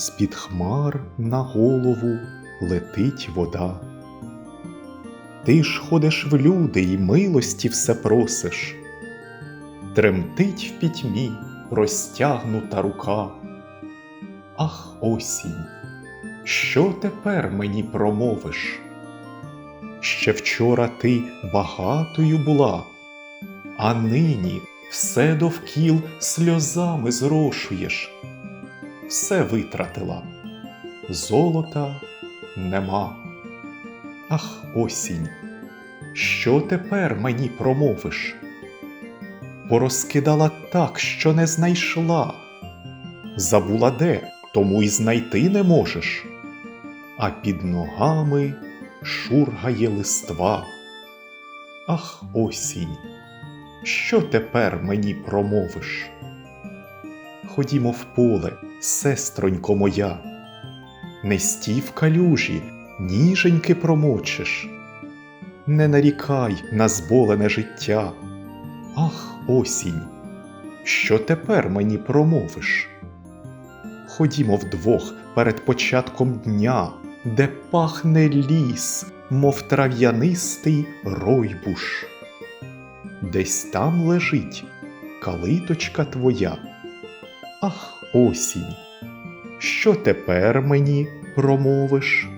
з-під хмар на голову летить вода. Ти ж ходиш в люди й милості все просиш. Тремтить в пітьмі розтягнута рука. Ах, осінь, що тепер мені промовиш? Ще вчора ти багатою була, а нині все довкіл сльозами зрошуєш, все витратила, золота нема. Ах, осінь, що тепер мені промовиш? Порозкидала так, що не знайшла, забула де, тому й знайти не можеш, а під ногами шургає листва. Ах, осінь, що тепер мені промовиш? Ходімо в поле, сестронько моя, не стій в калюжі, ніженьки промочиш, не нарікай на зболене життя. Ах, осінь, що тепер мені промовиш? Ходімо вдвох перед початком дня, де пахне ліс, мов трав'янистий ройбуш. Десь там лежить калиточка твоя. Ах, осінь, що тепер мені промовиш?